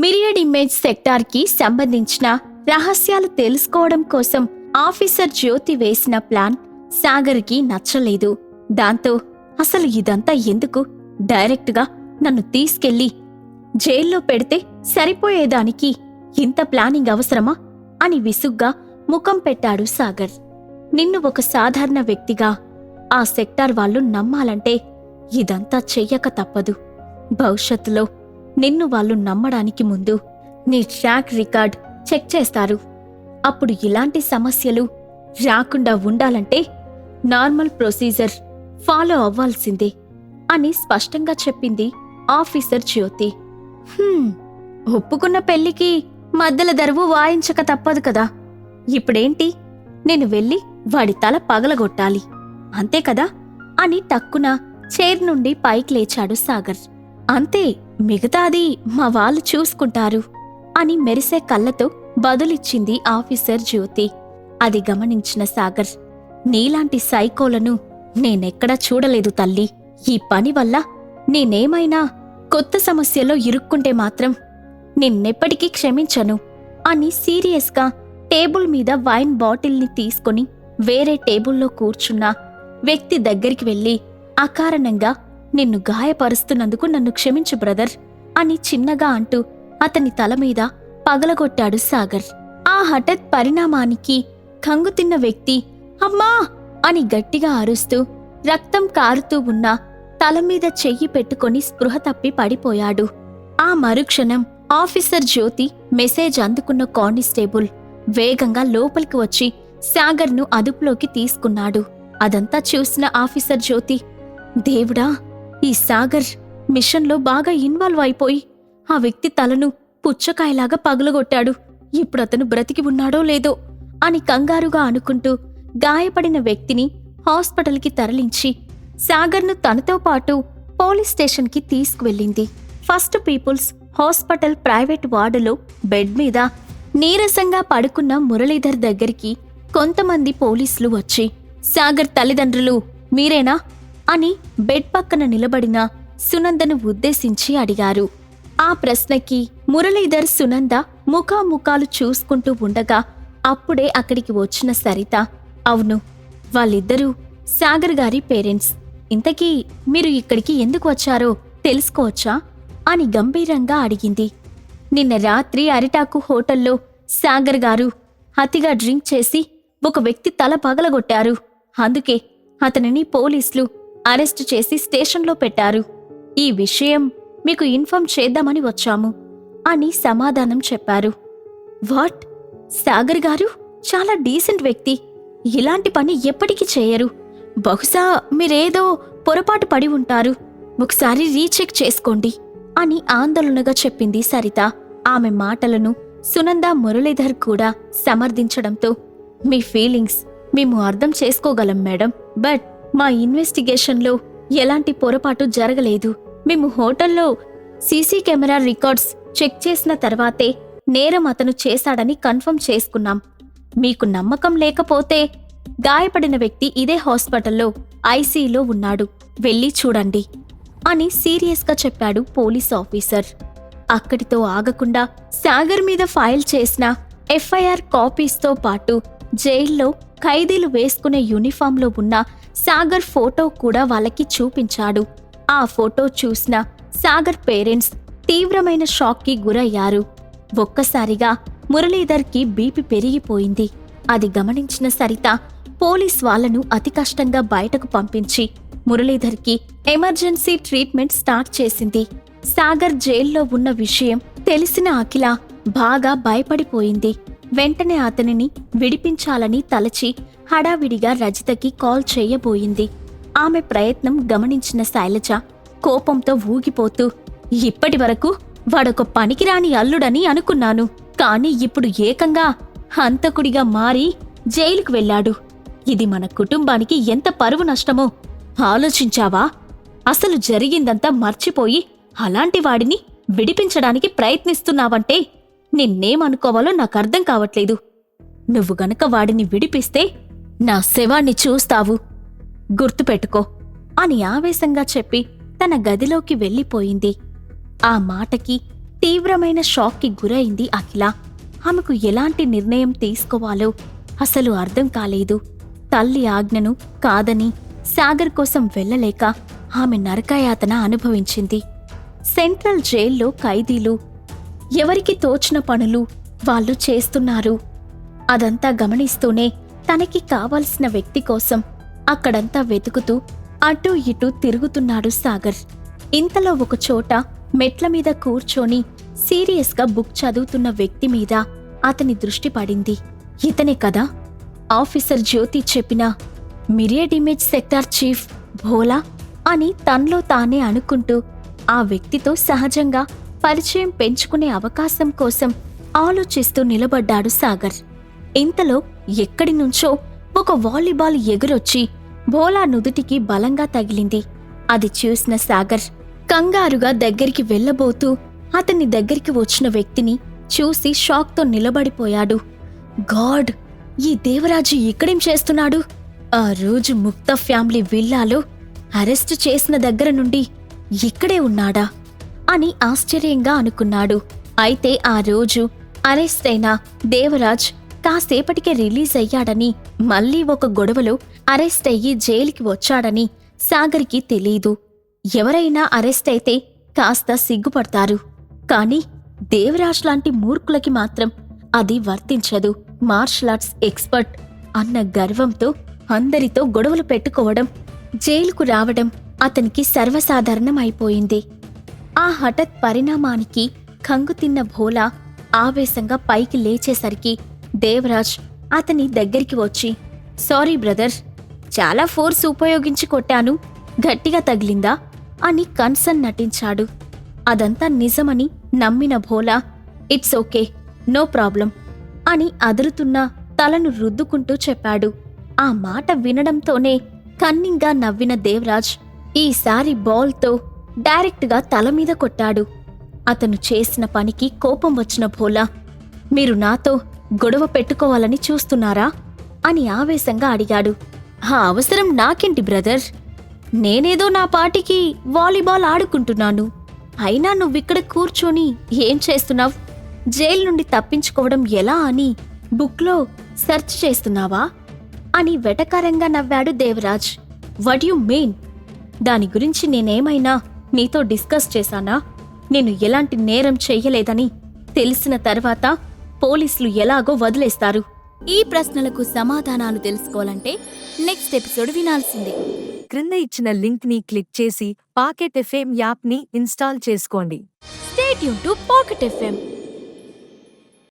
Myriad image సెక్టార్కి సంబంధించిన రహస్యాలు తెలుసుకోవడం కోసం ఆఫీసర్ జ్యోతి వేసిన ప్లాన్ సాగర్కి నచ్చలేదు. దాంతో అసలు ఇదంతా ఎందుకు? డైరెక్ట్గా నన్ను తీసుకెళ్ళి జైల్లో పెడితే సరిపోయేదానికి ఇంత ప్లానింగ్ అవసరమా? అని విసుగ్గా ముఖం పెట్టాడు సాగర్. నిన్ను ఒక సాధారణ వ్యక్తిగా ఆ సెక్టార్ వాళ్ళు నమ్మాలంటే ఇదంతా చెయ్యక తప్పదు. భవిష్యత్తులో నిన్ను వాళ్ళు నమ్మడానికి ముందు నీ ట్రాక్ రికార్డ్ చెక్ చేస్తారు. అప్పుడు ఇలాంటి సమస్యలు రాకుండా ఉండాలంటే నార్మల్ ప్రొసీజర్ ఫాలో అవ్వాల్సిందే అని స్పష్టంగా చెప్పింది ఆఫీసర్ జ్యోతి. ఒప్పుకున్న పెళ్ళికి మధ్యల దరువు వాయించక తప్పదు కదా. ఇప్పుడేంటి? నేను వెళ్ళి వాడి తల పగలగొట్టాలి. అంతే కదా? అని టక్కున చైర్ నుండి పైకి లేచాడు సాగర్. అంతే మిగతాది మా వాళ్ళు చూసుకుంటారు అని మెరిసే కళ్ళతో బదులిచ్చింది ఆఫీసర్ జ్యోతి. అది గమనించిన సాగర్ నీలాంటి సైకోలను నేనెక్కడా చూడలేదు తల్లి. ఈ పని వల్ల నేనేమైనా కొత్త సమస్యలో ఇరుక్కుంటే మాత్రం నిన్నెప్పటికీ క్షమించను అని సీరియస్గా టేబుల్ మీద వైన్ బాటిల్ని తీసుకొని వేరే టేబుల్లో కూర్చున్న వ్యక్తి దగ్గరికి వెళ్ళి అకారణంగా నిన్ను గాయపరుస్తున్నందుకు నన్ను క్షమించు బ్రదర్ అని చిన్నగా అంటూ అతని తల మీద పగలగొట్టాడు సాగర్. ఆ హఠత్ పరిణామానికి కంగుతిన్న వ్యక్తి అమ్మా! అని గట్టిగా అరుస్తూ రక్తం కారుతూ ఉన్న తల మీద చెయ్యి పెట్టుకొని స్పృహ తప్పి పడిపోయాడు. ఆ మరుక్షణం ఆఫీసర్ జ్యోతి మెసేజ్ అందుకున్న కానిస్టేబుల్ వేగంగా లోపలికి వచ్చి సాగర్ను అదుపులోకి తీసుకున్నాడు. అదంతా చూసిన ఆఫీసర్ జ్యోతి దేవుడా ఈ సాగర్ మిషన్లో బాగా ఇన్వాల్వ్ అయిపోయి ఆ వ్యక్తి తలను పుచ్చకాయలాగా పగులగొట్టాడు. ఇప్పుడు అతను బ్రతికి ఉన్నాడో లేదో అని కంగారుగా అనుకుంటూ గాయపడిన వ్యక్తిని హాస్పిటల్కి తరలించి సాగర్ను తనతో పాటు పోలీస్ స్టేషన్కి తీసుకువెళ్ళింది. ఫస్ట్ పీపుల్స్ హాస్పిటల్ ప్రైవేట్ వార్డులో బెడ్ మీద నీరసంగా పడుకున్న మురళీధర్ దగ్గరికి కొంతమంది పోలీసులు వచ్చి సాగర్ తల్లిదండ్రులు మీరేనా? అని బెడ్ పక్కన నిలబడిన సునందను ఉద్దేశించి అడిగారు. ఆ ప్రశ్నకి మురళీధర్ సునంద ముఖాముఖాలు చూసుకుంటూ ఉండగా అప్పుడే అక్కడికి వచ్చిన సరిత అవును వాళ్ళిద్దరూ సాగర్ గారి పేరెంట్స్. ఇంతకీ మీరు ఇక్కడికి ఎందుకు వచ్చారో తెలుసుకోవచ్చా? అని గంభీరంగా అడిగింది. నిన్న రాత్రి అరిటాకు హోటల్లో సాగర్ గారు అతిగా డ్రింక్ చేసి ఒక వ్యక్తి తల పగలగొట్టారు. అందుకే అతనిని పోలీసులు అరెస్టు చేసి స్టేషన్లో పెట్టారు. ఈ విషయం మీకు ఇన్ఫార్మ్ చేద్దామని వచ్చాము అని సమాధానం చెప్పారు. వాట్? సాగర్ గారు చాలా డీసెంట్ వ్యక్తి. ఇలాంటి పని ఎప్పటికీ చేయరు. బహుశా మీరేదో పొరపాటు పడి ఉంటారు. ఒకసారి రీచెక్ చేసుకోండి అని ఆందోళనగా చెప్పింది సరిత. ఆమె మాటలను సునంద మురళీధర్ కూడా సమర్థించడంతో మీ ఫీలింగ్స్ మేము అర్థం చేసుకోగలం మేడం బట్ మా ఇన్వెస్టిగేషన్లో ఎలాంటి పొరపాటు జరగలేదు. మేము హోటల్లో సీసీ కెమెరా రికార్డ్స్ చెక్ చేసిన తర్వాతే నేరం అతను చేశాడని కన్ఫర్మ్ చేసుకున్నాం. మీకు నమ్మకం లేకపోతే గాయపడిన వ్యక్తి ఇదే హాస్పిటల్లో ఐసీలో ఉన్నాడు. వెళ్ళి చూడండి అని సీరియస్గా చెప్పాడు పోలీస్ ఆఫీసర్. అక్కడితో ఆగకుండా సాగర్ మీద ఫైల్ చేసిన ఎఫ్ఐఆర్ కాపీస్తో పాటు జైల్లో ఖైదీలు వేసుకునే యూనిఫామ్లో ఉన్న సాగర్ ఫోటో కూడా వాళ్ళకి చూపించాడు. ఆ ఫోటో చూసిన సాగర్ పేరెంట్స్ తీవ్రమైన షాక్కి గురయ్యారు. ఒక్కసారిగా మురళీధర్కి బీపీ పెరిగిపోయింది. అది గమనించిన సరిత పోలీస్ వాళ్ళను అతి కష్టంగా బయటకు పంపించి మురళీధర్కి ఎమర్జెన్సీ ట్రీట్మెంట్ స్టార్ట్ చేసింది. సాగర్ జైల్లో ఉన్న విషయం తెలిసిన అఖిల బాగా భయపడిపోయింది. వెంటనే అతనిని విడిపించాలని తలచి హడావిడిగా రజితకి కాల్ చేయబోయింది. ఆమె ప్రయత్నం గమనించిన శైలజ కోపంతో ఊగిపోతూ ఇప్పటి వరకు వాడొక పనికిరాని అల్లుడని అనుకున్నాను కాని ఇప్పుడు ఏకంగా హంతకుడిగా మారి జైలుకు వెళ్ళాడు. ఇది మన కుటుంబానికి ఎంత పరువు నష్టమో ఆలోచించావా? అసలు జరిగిందంతా మర్చిపోయి అలాంటి వాడిని విడిపించడానికి ప్రయత్నిస్తున్నావంటే నిన్నేమనుకోవాలో నాకర్థం కావట్లేదు. నువ్వు గనక వాడిని విడిపిస్తే నా శవాన్ని చూస్తావు. గుర్తుపెట్టుకో అని ఆవేశంగా చెప్పి తన గదిలోకి వెళ్ళిపోయింది. ఆ మాటకి తీవ్రమైన షాక్కి గురైంది అఖిల. ఆమెకు ఎలాంటి నిర్ణయం తీసుకోవాలో అసలు అర్థం కాలేదు. తల్లి ఆజ్ఞను కాదని సాగర్ కోసం వెళ్ళలేక ఆమె నరకయాతన అనుభవించింది. సెంట్రల్ జైల్లో ఖైదీలు ఎవరికి తోచిన పనులు వాళ్ళు చేస్తున్నారు. అదంతా గమనిస్తూనే తనకి కావలసిన వ్యక్తి కోసం అక్కడంతా వెతుకుతూ అటూ ఇటూ తిరుగుతున్నాడు సాగర్. ఇంతలో ఒక చోట మెట్ల మీద కూర్చొని సీరియస్గా బుక్ చదువుతున్న వ్యక్తి మీద అతని దృష్టి పడింది. ఇతనే కదా? ఆఫీసర్ జ్యోతి చెప్పిన myriad image sector chief Bhola అని తనలో తానే అనుకుంటూ ఆ వ్యక్తితో సహజంగా పరిచయం పెంచుకునే అవకాశం కోసం ఆలోచిస్తూ నిలబడ్డాడు సాగర్. ఇంతలో ఎక్కడి నుంచో ఒక వాలీబాల్ ఎగురొచ్చి భోలా నుదుటికి బలంగా తగిలింది. అది చూసిన సాగర్ కంగారుగా దగ్గరికి వెళ్ళబోతూ అతని దగ్గరికి వచ్చిన వ్యక్తిని చూసి షాక్తో నిలబడిపోయాడు. గాడ్! ఈ దేవరాజు ఇక్కడేం చేస్తున్నాడు? ఆ రోజు ముక్త ఫ్యామిలీ విల్లాలో అరెస్టు చేసిన దగ్గర నుండి ఇక్కడే ఉన్నాడా? అని ఆశ్చర్యంగా అనుకున్నాడు. అయితే ఆ రోజు అరెస్ట్ అయిన దేవరాజ్ కాసేపటికే రిలీజ్ అయ్యాడని మళ్ళీ ఒక గొడవలో అరెస్ట్ అయ్యి జైలుకి వచ్చాడని సాగర్కి తెలీదు. ఎవరైనా అరెస్ట్ అయితే కాస్త సిగ్గుపడతారు. కాని దేవరాజ్ లాంటి మూర్ఖులకి మాత్రం అది వర్తించదు. మార్షల్ ఆర్ట్స్ ఎక్స్పర్ట్ అన్న గర్వంతో అందరితో గొడవలు పెట్టుకోవడం జైలుకు రావడం అతనికి సర్వసాధారణం అయిపోయింది ఆ హఠత్ పరిణామానికి కంగుతిన్న భోలా ఆవేశంగా పైకి లేచేసరికి దేవరాజ్ అతని దగ్గరికి వచ్చి సారీ బ్రదర్ చాలా ఫోర్స్ ఉపయోగించి కొట్టాను గట్టిగా తగిలిందా? అని కన్సర్న్ నటించాడు. అదంతా నిజమని నమ్మిన Bhola it's okay no problem అని అదురుతున్న తలను రుద్దుకుంటూ చెప్పాడు. ఆ మాట వినడంతోనే కన్నింగా నవ్విన దేవరాజ్ ఈసారి బాల్తో డైరెక్ట్గా తల మీద కొట్టాడు. అతను చేసిన పనికి కోపం వచ్చిన భోలా మీరు నాతో గొడవ పెట్టుకోవాలని చూస్తున్నారా? అని ఆవేశంగా అడిగాడు. ఆ అవసరం నాకేంటి బ్రదర్? నేనేదో నా పాటికి వాలీబాల్ ఆడుకుంటున్నాను. అయినా నువ్విక్కడ కూర్చొని ఏం చేస్తున్నావు? జైలు నుండి తప్పించుకోవడం ఎలా అని బుక్లో సెర్చ్ చేస్తున్నావా? అని వెటకారంగా నవ్వాడు దేవరాజ్. వడ్ you mean? దాని గురించి నేనేమైనా నీతో డిస్కస్ చేశానా? నేను ఎలాంటి నేరం చెయ్యలేదని తెలిసిన తర్వాత పోలీసులు ఎలాగో వదిలేస్తారు. ఈ ప్రశ్నలకు సమాధానాలు తెలుసుకోవాలంటే నెక్స్ట్ ఎపిసోడ్ వినాల్సిందే. క్రింద ఇచ్చిన లింక్ని క్లిక్ చేసి పాకెట్ ఎఫ్ఎం యాప్ని ఇన్స్టాల్ చేసుకోండి. స్టేట్ యూన్ టు పాకెట్ ఎఫ్ఎం